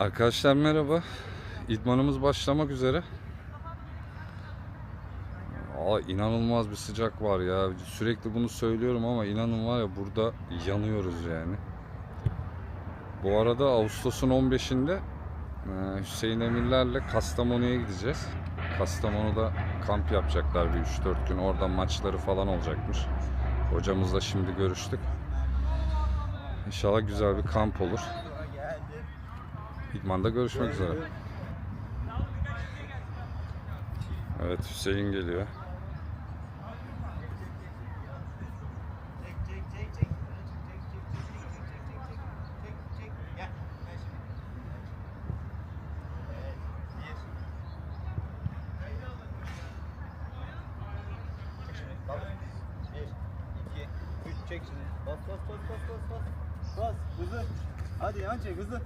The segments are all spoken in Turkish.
Arkadaşlar merhaba. İdmanımız başlamak üzere. Aa, inanılmaz bir sıcak var ya. Sürekli bunu söylüyorum ama inanın var ya burada yanıyoruz yani. Bu arada Ağustos'un 15'inde e, Hüseyin Emirler'le Kastamonu'ya gideceğiz. Kastamonu'da kamp yapacaklar bir 3-4 gün. Orada maçları falan olacakmış. Hocamızla şimdi görüştük. İnşallah güzel bir kamp olur. İdmanda görüşmek üzere. Evet Hüseyin geliyor. Çek şimdi. Bas bas bas bas bas bas. Bas hızlı. Hadi yan çek hızlı.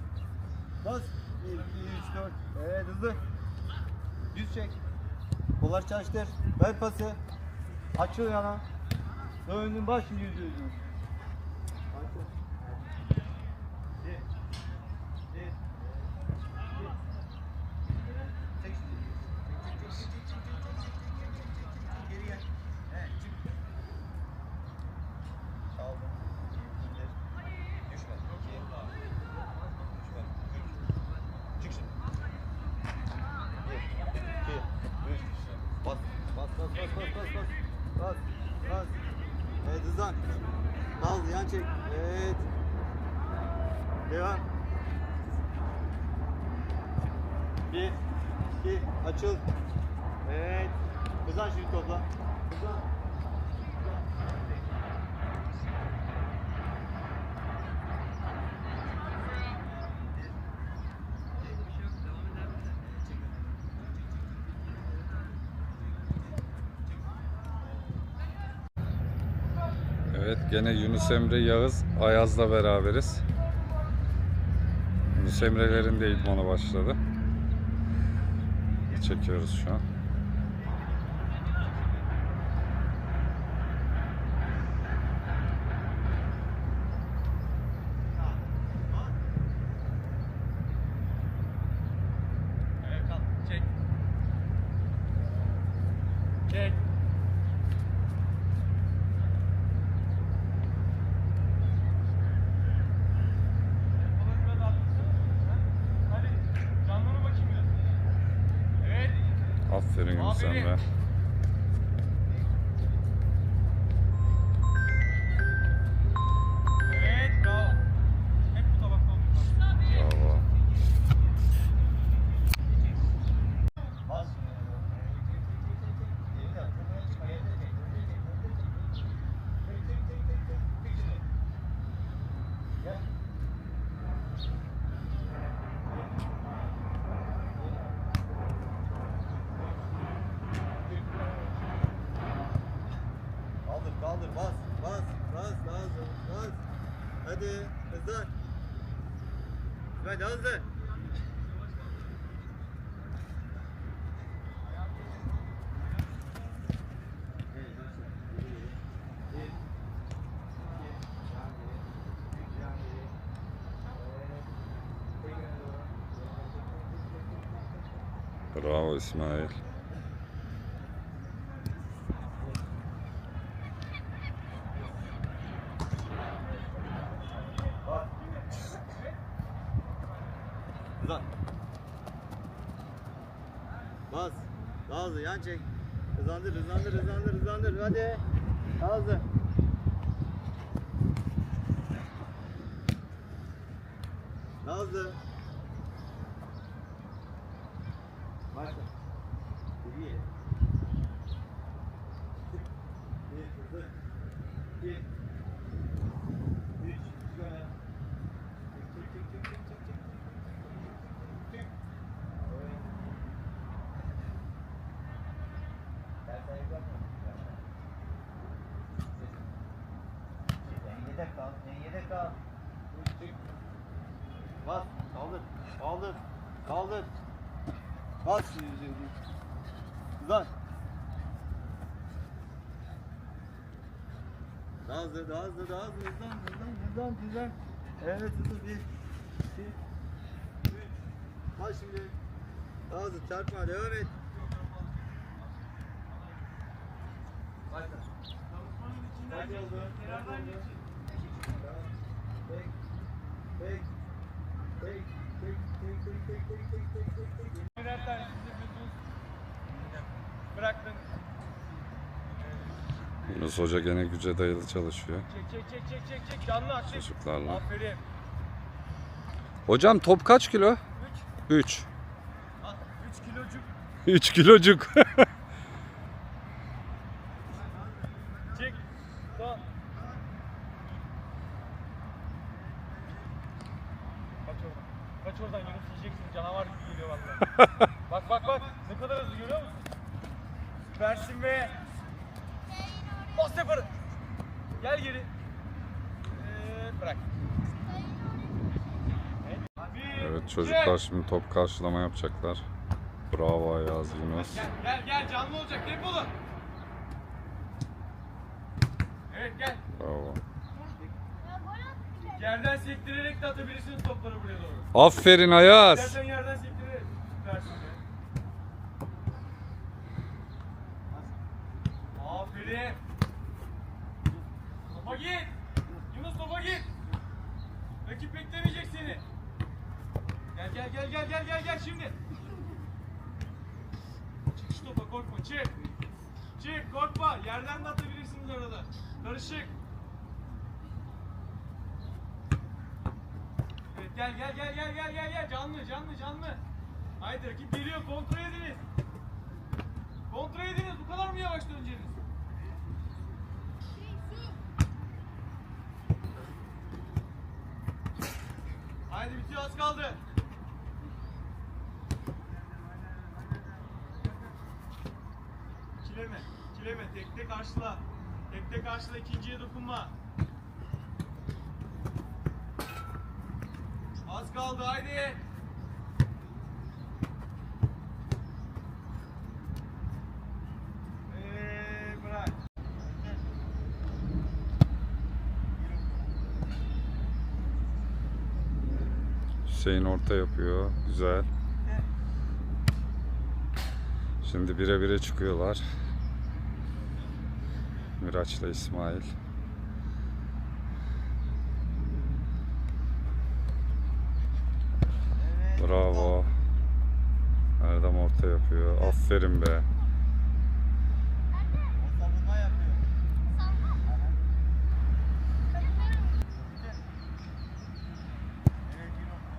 Bas. 1 2 3 4. Evet hızlı. Düz çek. Kollar çalıştır. Ver pası. Açıl yana. Döndün baş şimdi yüz yüzün. Devam. Bir. iki, Açıl. Evet. Hızlan şimdi topla. Hızlan. Evet gene Yunus Emre Yağız Ayaz'la beraberiz semrelerinde idmana başladı. Çekiyoruz şu an. Aferin Aferin. sen be. Hadi, hızlan. Hadi hızlı. Bravo İsmail. Yan çek. Hızlandır, hızlandır, hızlandır, hızlandır. Hadi. Hızlı. Hızlı. Başla. İyi. Bir, hızlı. İki. Üç. Çık öne. Çık, çık, çık, çık, çık, çık, çık. Çık. Evet. Ters ayak yapma. Dengede kal, dengede kal. Bas, kaldır, kaldır, kaldır. Bas. Uzan. Daha hızlı, daha hızlı, daha hızlı, hızlan, hızlan, hızlan, hızlan. Evet, hızlı bir, iki, üç, Al şimdi. Daha hızlı çarpma devam et. Başla. Kenardan geçin. Birer yapıyorsunuz. Bıraktın. Yunus Hoca gene güce dayalı çalışıyor Çek çek çek çek çek çek. Canlı aktif. çocuklarla. Aferin. Hocam top kaç kilo? 3. 3. 3 kilocuk. 3 kilocuk. Çek. Son. Kaç oradan. Kaç oradan Yunus yiyeceksin. Canavar gibi geliyor valla. bak bak bak. Ne kadar hızlı görüyor musun? Süpersin be. Bas. Gel geri. Bırak. Bir, Evet çocuklar şimdi top karşılama yapacaklar. Bravo Ayaz Yunus. Gel gel gel canlı olacak tempolu. Evet gel. Bravo. Yerden sektirerek de atabilirsiniz topları buraya doğru. Aferin Ayaz. İstersen yerden sektirerek. Aferin. Topa git. Yunus topa git. Rakip beklemeyecek seni. Gel gel gel gel gel gel gel şimdi. Çık topa korkma çık. Çık korkma. Yerden de atabilirsiniz arada. Karışık. Gel gel gel gel gel gel gel canlı canlı canlı. Haydi rakip geliyor kontrol ediniz. Kontrol ediniz bu kadar mı yavaş döneceğiniz? Haydi bitiyor az kaldı. Kileme, kileme, tekte karşıla. Tekte karşıla, ikinciye dokunma. Az kaldı, haydi. Eee bırak. Hüseyin orta yapıyor. Güzel. Şimdi bire bire çıkıyorlar. Miraç'la İsmail. Bravo. Erdem orta yapıyor. Aferin be. O savunma yapıyor. Evet Yunus.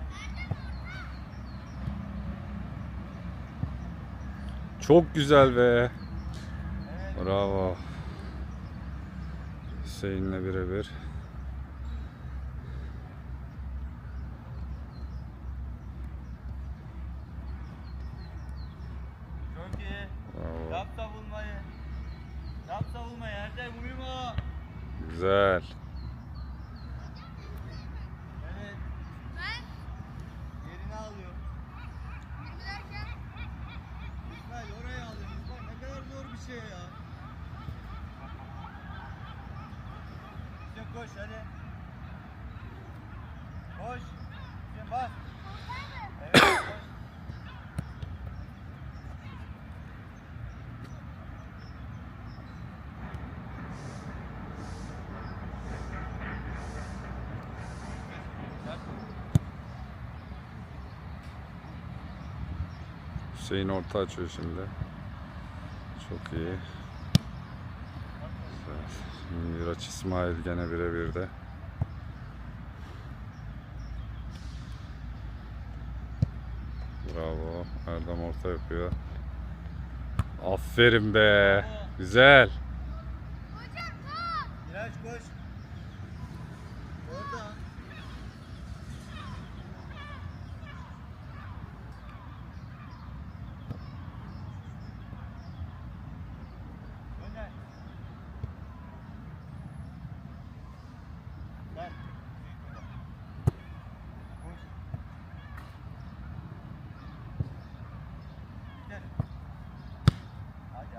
Çok güzel be. Bravo. Hüseyin'le birebir. Çok iyi. Bravo. Yap savunmayı. Yap savunmayı. Erdem uyuma. Güzel. Evet. Yerini alıyor. İsmail oraya alıyor. İsmail ne kadar zor bir şey ya. Sen koş hadi. Koş. Sen bas. Evet koş. Hüseyin orta açıyor şimdi. Çok iyi. Miraç İsmail gene birebir de. Bravo. Erdem orta yapıyor. Aferin be. Güzel. Miraç koş.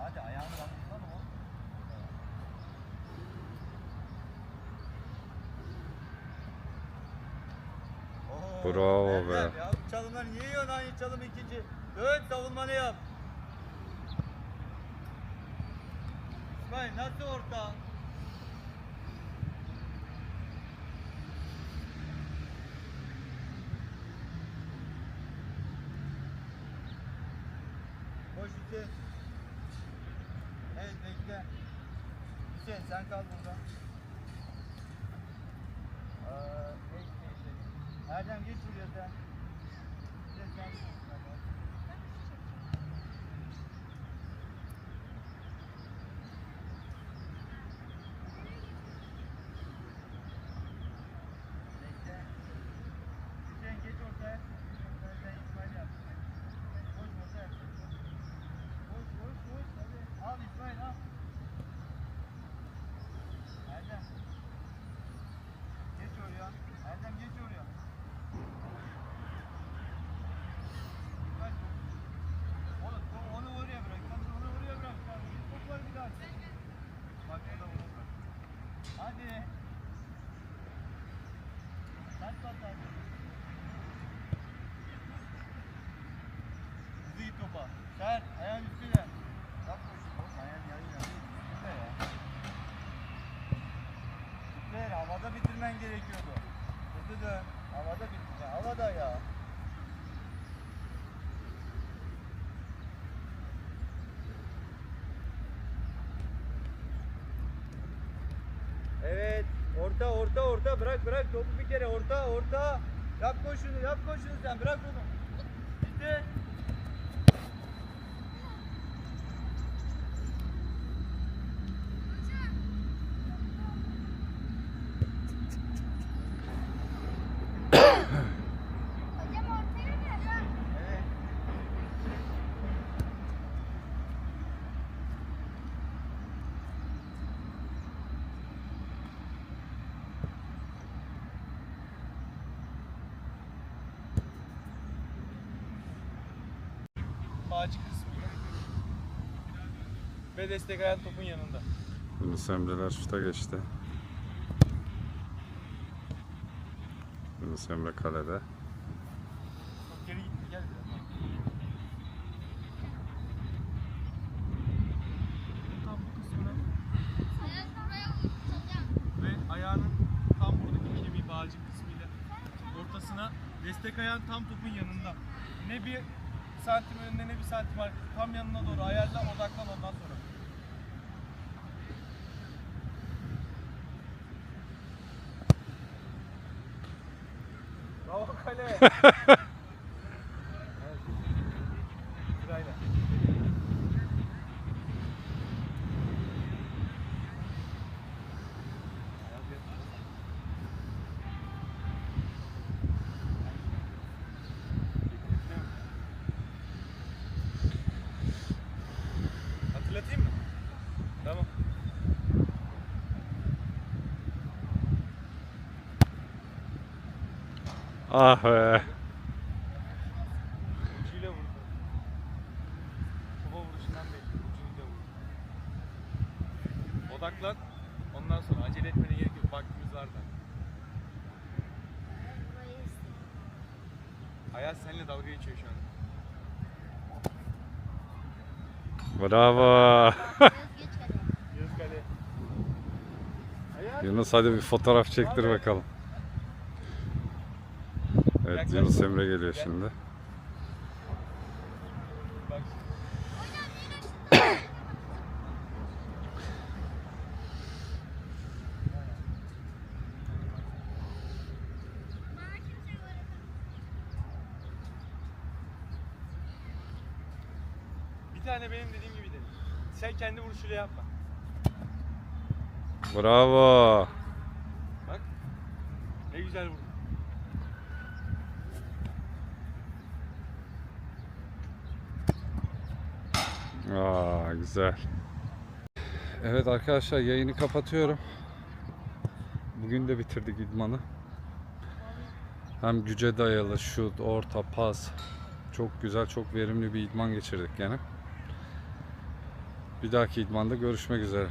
hadi ayağını bastırsan o. Bravo be. Ya. Çalımlar niye yiyorsun aynı çalım ikinci? Dön savunmanı yap. İsmail nasıl orta? Koş. Evet bekle. Hüseyin sen kal burada. Aa, bekle. Erdem geç buraya sen. Hüseyin sen geç buraya. Bekle. Hüseyin geç ortaya. Ortaya sen İsmail yap. Koş ortaya. Koş koş koş. Hadi. Al İsmail al. Erdem. Geç oraya. Erdem geç oraya. İsmail top. Oğlum top onu oraya bırak. Sen de onu oraya bırak. Sen bir top var bir daha. Bak burada onu bırak. Hadi. Kaç pas var? Hızlı git topa. Ser, ayağın üstüne. Yap koşun. Ayağın yayın yayın. Üstüne ya. Süper, havada bitirmen gerekiyordu. Hızlı dön. Havada bitirme. Havada ya. Evet. Orta, orta, orta. Bırak, bırak. Topu bir kere. Orta, orta. Yap koşunu, yap koşunu sen. Bırak onu. Bitti. Hocam ortaya mı? Evet. Bağcı kısmı. Ve destek ayan topun yanında. Yunus Emre'ler şuta geçti. Yunus Emre kalede. Top geri gitti gel biraz. Tam bu kısmına Ayaz buraya hocam. ve ayağının tam buradaki kemiği bağcık kısmıyla ortasına destek ayağın tam topun yanında. Ne bir santim önünde ne bir santim arkada. Tam yanına doğru ayarla odaklan ondan sonra. that. Ah be. Ucuyla vurdu. Topa vuruşundan belli. Ucuyla vurdu. Odaklan. Ondan sonra acele etmene gerek yok. Vaktimiz var da. Ayaz seninle dalga geçiyor şu an. Bravo. Yunus hadi bir fotoğraf çektir bakalım. Yunus Emre geliyor şimdi. Bir tane benim dediğim gibi dene. Sen kendi vuruşuyla yapma. Bravo. Bak. Ne güzel vurdun. Aa güzel. Evet arkadaşlar yayını kapatıyorum. Bugün de bitirdik idmanı. Hem güce dayalı şut, orta, pas. Çok güzel, çok verimli bir idman geçirdik gene. Bir dahaki idmanda görüşmek üzere.